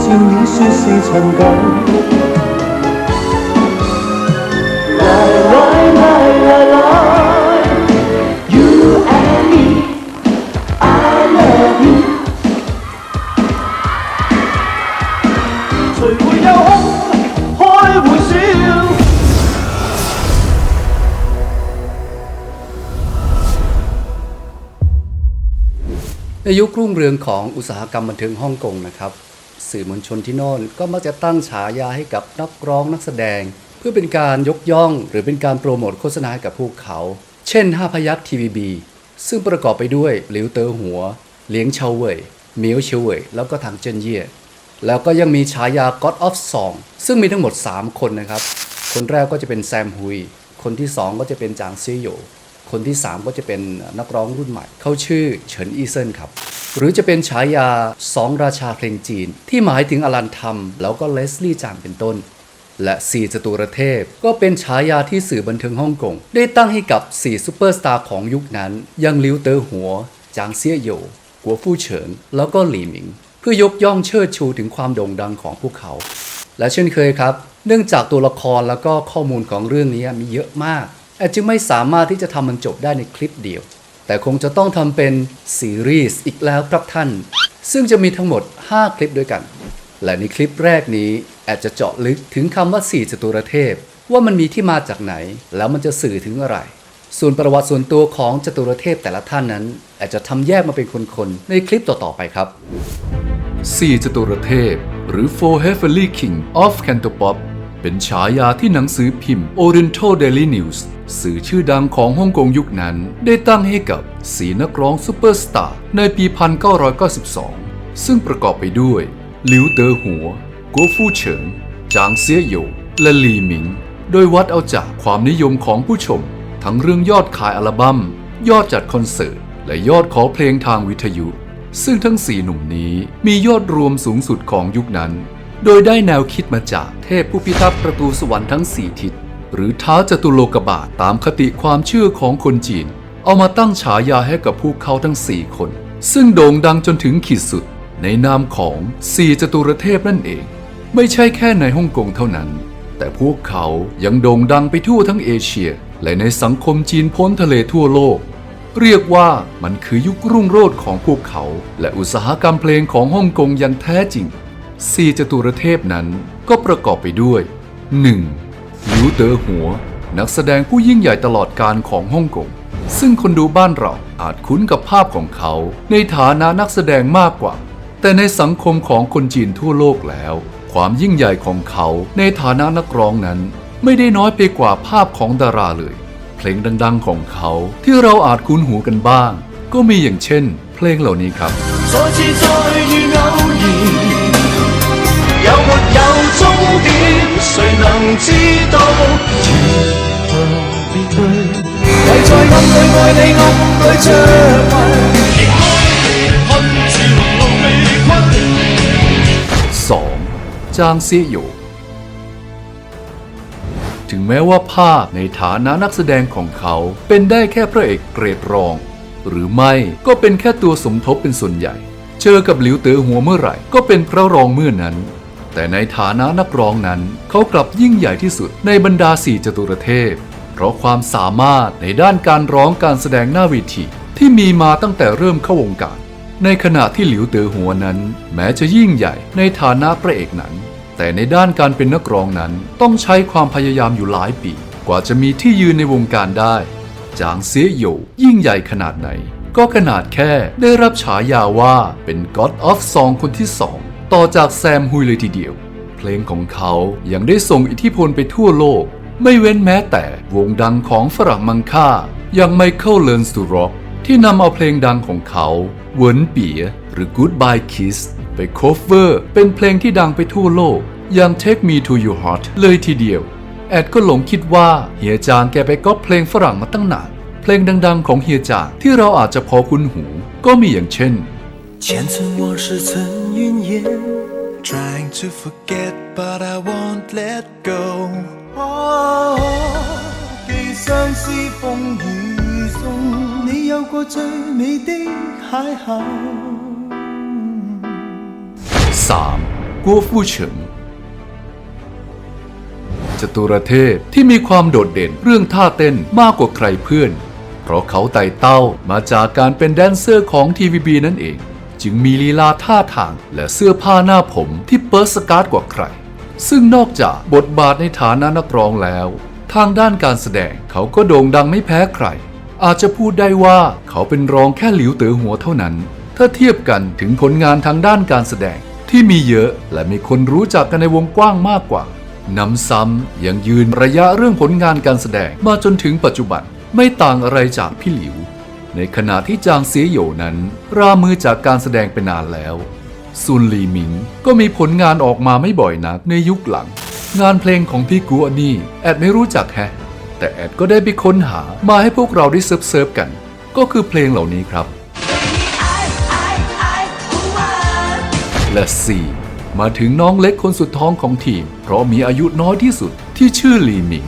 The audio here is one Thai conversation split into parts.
人渐已说是陈旧。来来来来来，You and me，I love you。谁会有空开玩笑？ ในยุครุ่งเรืองของอุตสาหกรรมบันเทิงฮ่องกงนะครับ สื่อมวลชนที่โน่นก็มักจะตั้งฉายาให้กับนักร้องนักแสดง เพื่อเป็นการยกย่อง หรือเป็นการโปรโมทโฆษณาให้กับพวกเขา เช่น5พยักทีวีบีซึ่งประกอบไปด้วยหลิวเตอหัว เลี้ยงเชาเว่ยเมียวเชาเว่ยแล้วก็ทางเจนเย่แล้วก็ยังมีฉายา God of Song ซึ่งมีทั้งหมด 3 คนนะครับ คนแรกก็จะเป็นแซมฮุย คนที่ 2 ก็จะเป็นจางซีโยคนที่ 3 ก็จะเป็นนักร้องรุ่นใหม่ เขาชื่อเฉินอีเซินครับ หรือจะเป็นฉายาสองราชาเพลงจีน ที่หมายถึงอลันทัมแล้วก็เลสลี่จางเป็นต้น และสี่จตุรเทพ ก็เป็นฉายาที่สื่อบันเทิงฮ่องกง ได้ตั้งให้กับสี่ซูเปอร์สตาร์ของยุคนั้นยังลิวเตอร์หัว จางเซี่ยโยกัวฟู่เฉิง แล้วก็หลี่หมิง เพื่อยกย่องเชิดชูถึงความโด่งดังของพวกเขา และเช่นเคยครับ เนื่องจากตัวละครแล้วก็ข้อมูลของเรื่องนี้มีเยอะมากอาจจึงไม่สามารถที่จะทำมันจบได้ในคลิปเดียว แต่คงจะต้องทำเป็นซีรีส์อีกแล้วครับท่าน ซึ่งจะมีทั้งหมด 5 คลิปด้วยกัน และในคลิปแรกนี้อาจจะเจาะลึกถึงคำว่าสี่จตุรเทพ ว่ามันมีที่มาจากไหน แล้วมันจะสื่อถึงอะไร ส่วนประวัติส่วนตัวของจตุรเทพแต่ละท่านนั้น อาจจะทำแยกมาเป็นคนๆ ในคลิปต่อๆไปครับสี่จตุรเทพ หรือ Four Heavenly King of Cantopop เป็นฉายาที่หนังสือพิมพ์ Oriental Daily News สื่อชื่อดังของฮ่องกงยุคนั้น ได้ตั้งให้กับสีนักร้องซูเปอร์สตาร์ในปี 1992 ซึ่งประกอบไปด้วยหลิวเตอหัวกัวฟู่เฉิง จางเซียโยและลีหมิง โดยวัดเอาจากความนิยมของผู้ชม ทั้งเรื่องยอดขายอัลบัม้ม ยอดจัดคอนเสิร์ต และยอดขอเพลงทางวิทยุ ซึ่งทั้งสี่หนุ่มนี้มียอดรวมสูงสุดของยุคนั้น โดยได้แนวคิดมาจากเทพผู้พิทักษ์ประตูสวรรค์ทั้งสี่ทิศ หรือท้าจตุโลกบาทตามคติความเชื่อของคนจีน เอามาตั้งฉายาให้กับพวกเขาทั้งสี่คน ซึ่งโด่งดังจนถึงขีดสุด ในนามของสี่จตุรเทพนั่นเอง ไม่ใช่แค่ในฮ่องกงเท่านั้น แต่พวกเขายังโด่งดังไปทั่วทั้งเอเชีย และในสังคมจีนพ้นทะเลทั่วโลกเรียกว่ามันคือยุครุ่งโรจน์ของพวกเขา และอุตสาหกรรมเพลงของฮ่องกงอย่างแท้จริง สี่จตุรเทพนั้นก็ประกอบไปด้วย 1. หลิวเตอหัว นักแสดงผู้ยิ่งใหญ่ตลอดการของฮ่องกง ซึ่งคนดูบ้านเราอาจคุ้นกับภาพของเขาในฐานะนักแสดงมากกว่า แต่ในสังคมของคนจีนทั่วโลกแล้ว ความยิ่งใหญ่ของเขาในฐานะนักร้องนั้น ไม่ได้น้อยไปกว่าภาพของดาราเลย เพลงดัง ๆ ของเขาที่เราอาจคุ้นหูกันบ้าง ก็มีอย่างเช่น เพลงเหล่านี้ครับ 点？谁能知道？如何面对？唯在暗里爱你，暗里着迷。亦开离困住路未困。 2. จางเซียโย ถึงแม้ว่าภาพในฐานะนักแสดงของเขาเป็นได้แค่พระเอกเกรดรอง หรือไม่ก็เป็นแค่ตัวสมทบเป็นส่วนใหญ่ เจอกับหลิวเต๋อหัวเมื่อไหร่ก็เป็นพระรองเมื่อนั้น แต่ในฐานะนักร้องนั้น เขากลับยิ่งใหญ่ที่สุดในบรรดาสี่จตุรเทพ เพราะความสามารถในด้านการร้องการแสดงหน้าเวทีที่มีมาตั้งแต่เริ่มเข้าวงการ ในขณะที่หลิวเต๋อหัวนั้น แม้จะยิ่งใหญ่ในฐานะพระเอกหนัง แต่ในด้านการเป็นนักร้องนั้นต้องใช้ความพยายามอยู่หลายปี กว่าจะมีที่ยืนในวงการได้ จางเสียโยยิ่งใหญ่ขนาดไหน ก็ขนาดแค่ได้รับฉายาว่าเป็น God of Song คนที่สอง ต่อจากแซมฮุยเลยทีเดียว เพลงของเขายังได้ส่งอิทธิพลไปทั่วโลก ไม่เว้นแม้แต่วงดังของฝรั่งมังค่า อย่างไมเคิลเลิร์นสตูร็อกที่นำเอาเพลงดังของเขาเหวินเปียหรือ Goodbye Kiss ไปโคฟเวอร์เป็นเพลงที่ดังไปทั่วโลก อย่าง Take Me to Your Heart เลยทีเดียว แอดก็หลงคิดว่าเฮียจางแกไปก๊อปเพลงฝรั่งมาตั้งนาน เพลงดังๆของเฮียจางที่เราอาจจะพอคุ้นหู ก็มีอย่างเช่น 前尘往事曾 云烟，trying to forget but I won't let go。哦，寄相思风雨中，你有过最美的邂逅。 3. กัวฟู่เฉิง จตุรเทพที่มีความโดดเด่นเรื่องท่าเต้นมากกว่าใครเพื่อน เพราะเขาไต่เต้ามาจากการเป็นแดนเซอร์ของทีวีบีนั่นเอง จึงมีลีลาท่าทางและเสื้อผ้าหน้าผมที่เปิร์สการ์ดกว่าใคร ซึ่งนอกจากบทบาทในฐานะนักร้องแล้ว ทางด้านการแสดงเขาก็โด่งดังไม่แพ้ใคร อาจจะพูดได้ว่าเขาเป็นรองแค่หลิวเต๋อหัวเท่านั้น ถ้าเทียบกันถึงผลงานทางด้านการแสดงที่มีเยอะและมีคนรู้จักกันในวงกว้างมากกว่า น้ำซ้ำยังยืนระยะเรื่องผลงานการแสดงมาจนถึงปัจจุบันไม่ต่างอะไรจากพี่หลิว ในขณะที่จางเสียโหยนั้น รามือจากการแสดงไปนานแล้วซุนลีหมิงก็มีผลงานออกมาไม่บ่อยนักในยุคหลัง งานเพลงของพี่กัวนี่แอดไม่รู้จักแฮะ แต่แอดก็ได้ไปค้นหามาให้พวกเราได้เซิร์ฟเซิร์ฟกัน ก็คือเพลงเหล่านี้ครับ และ 4 มาถึงน้องเล็กคนสุดท้องของทีม เพราะมีอายุน้อยที่สุดที่ชื่อหลีหมิง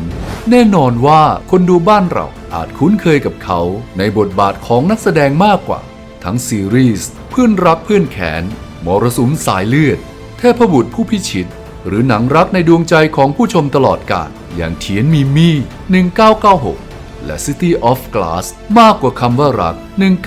แน่นอนว่าคนดูบ้านเราอาจคุ้นเคยกับเขาในบทบาทของนักแสดงมากกว่า ทั้งซีรีส์เพื่อนรักเพื่อนแขน มรสุมสายเลือด เทพบุตรผู้พิชิต หรือหนังรักในดวงใจของผู้ชมตลอดกาลอย่างเทียนมีมี่ 1996 และ City of Glass มากกว่าคำว่ารัก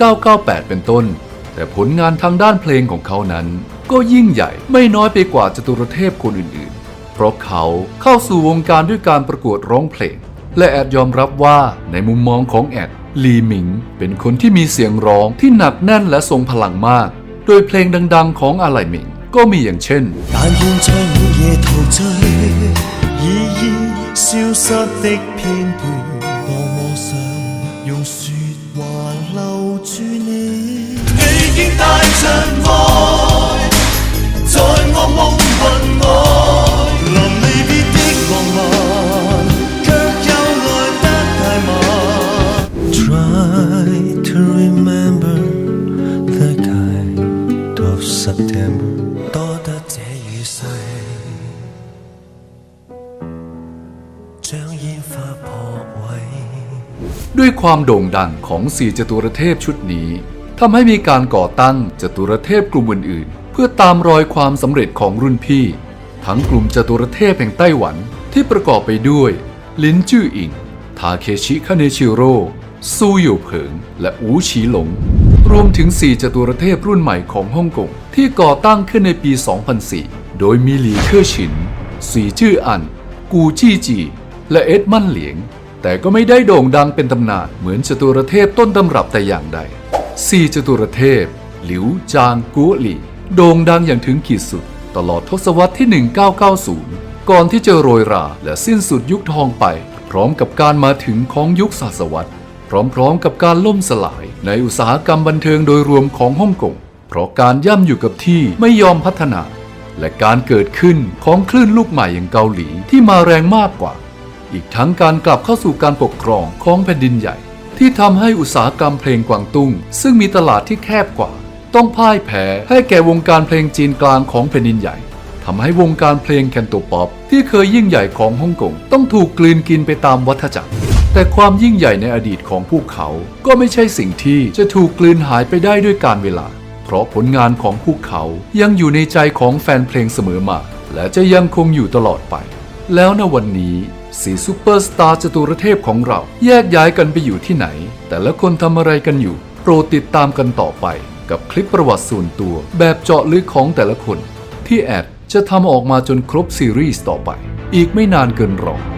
1998 เป็นต้น แต่ผลงานทางด้านเพลงของเขานั้น ก็ยิ่งใหญ่ไม่น้อยไปกว่าจตุรเทพคนอื่นๆ เพราะเขาเข้าสู่วงการด้วยการประกวดร้องเพลง และแอดยอมรับว่าในมุมมองของแอดลีหมิง เป็นคนที่มีเสียงร้องที่หนักแน่นและทรงพลังมาก โดยเพลงดังๆของอาไลหมิง ก็มีอย่างเช่น 但愿在午夜陶醉，已已消失的片段，多么 ด้วยความโด่งดังของสี่จตุรเทพชุดนี้ทำให้มีการก่อตั้งจตุรเทพกลุ่มอื่นๆ เพื่อตามรอยความสำเร็จของรุ่นพี่ ทั้งกลุ่มจตุรเทพแห่งไต้หวันที่ประกอบไปด้วย ลินจื้ออิง ทาเคชิคาเนชิโร่ซูหยู่เผิง และอูฉีหลง รวมถึง 4 จตุรเทพรุ่นใหม่ของฮ่องกงที่ก่อตั้งขึ้นในปี 2004 โดยมีหลีเคอร์ฉิน สีจื้ออัน กูจี้จี และเอ็ดมั่นเหลียง แต่ก็ไม่ได้โด่งดังเป็นตำนานเหมือนจตุรเทพต้นตำรับแต่อย่างใดสี่จตุรเทพ หลิวจางกัวหลี่โด่งดังอย่างถึงขีดสุด ตลอดทศวรรษที่ 1990 ก่อนที่จะโรยราและสิ้นสุดยุคทองไป พร้อมกับการมาถึงของยุคศาสวรรษพร้อมๆกับการล่มสลายในอุตสาหกรรมบันเทิงโดยรวมของฮ่องกงเพราะการย่ำอยู่กับที่ไม่ยอมพัฒนา และการเกิดขึ้นของคลื่นลูกใหม่อย่างเกาหลีที่มาแรงมากกว่า อีกทั้งการกลับเข้าสู่การปกครองของแผ่นดินใหญ่ ที่ทำให้อุตสาหกรรมเพลงกวางตุ้ง ซึ่งมีตลาดที่แคบกว่า ต้องพ่ายแพ้ให้แก่วงการเพลงจีนกลางของแผ่นดินใหญ่ทำให้วงการเพลงแคนโตป๊อปที่เคยยิ่งใหญ่ของฮ่องกงต้องถูกกลืนกินไปตามวัฏจักร แต่ความยิ่งใหญ่ในอดีตของพวกเขา ก็ไม่ใช่สิ่งที่จะถูกกลืนหายไปได้ด้วยการเวลา เพราะผลงานของพวกเขายังอยู่ในใจของแฟนเพลงเสมอมา และจะยังคงอยู่ตลอดไป แล้วในวันนี้ สีซูเปอร์สตาร์จตุรเทพของเรา แยกย้ายกันไปอยู่ที่ไหน แต่ละคนทำอะไรกันอยู่ โปรดติดตามกันต่อไป กับคลิปประวัติส่วนตัว แบบเจาะลึกของแต่ละคน ที่แอดจะทำออกมาจนครบซีรีส์ต่อไป อีกไม่นานเกินรอ